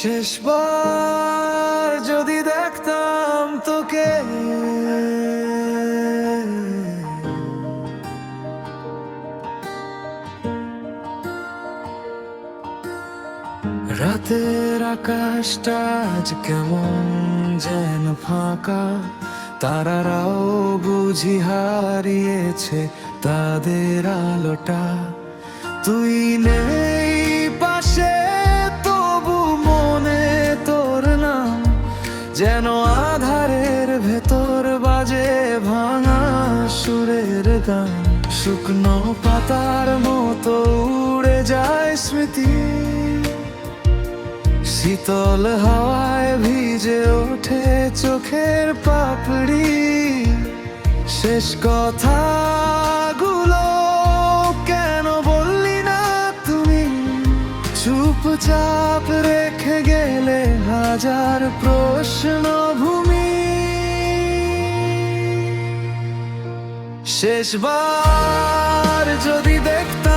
শেষবার যদি দেখতাম তোকে। রাতের আকাশটা আজ কেমন যেন ফাঁকা। তারারাও বুঝি হারিয়েছে তাদের আলোটা। তুই নেই পাশে, তবু মনে তোর নাম। যেন আধারের ভেতর বাজে ভাঙা সুরের গান। শুকনো পাতার মতো উড়ে যায় স্মৃতি। শীতল হাওয়ায় ভিজে ওঠে চোখের পাপড়ি। শেষ কথাগুলো কেন বললি না তুমি? চুপচাপ রেখে গেলে হাজার প্রশ্ন ভূমি। শেষবার যদি দেখতাম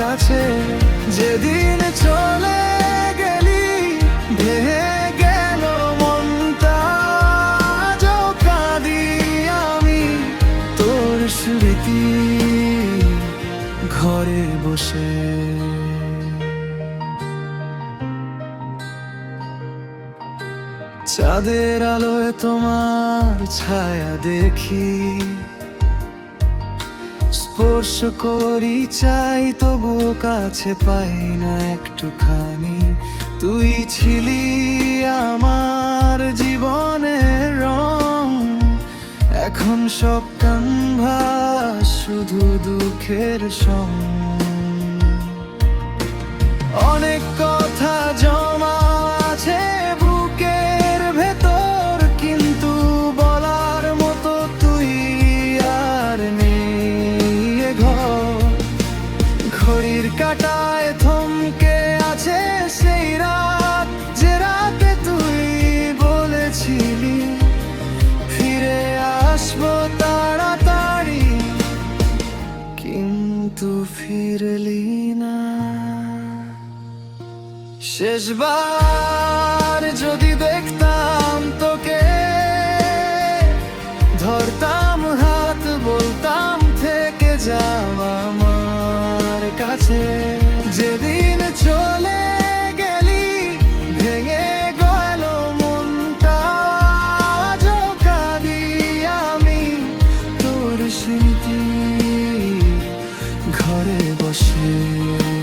কাছে যেদিন চলে গেলি, ভেঙে গেল মনটা কাঁদি আমি তোর স্মৃতি ঘরে বসে। চাঁদের আলোয় তোমার ছায়া দেখি স্পর্শ করি চাই, তবু কাছে পাই না একটুখানি। তুই ছিলি আমার জীবনের রং। এখন সব কান্ভা শুধু দুঃখের সং কিন্তু ফিরলি না শেষবার যদি দেখতাম তোকে ধরতাম হাত বলতাম থেকে যাওয়া আমার কাছে যেদিন চলে গেলি, ভেঙে মনটা। আমি তোর ঘরে বসে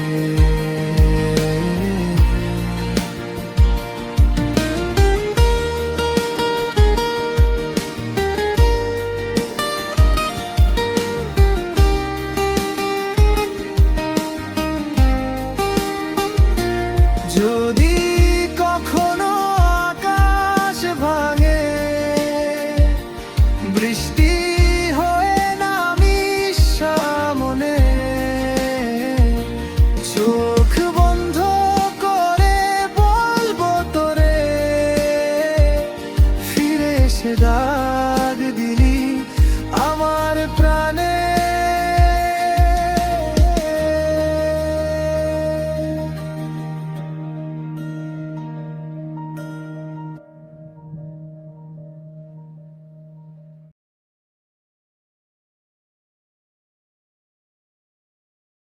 ይወስዳል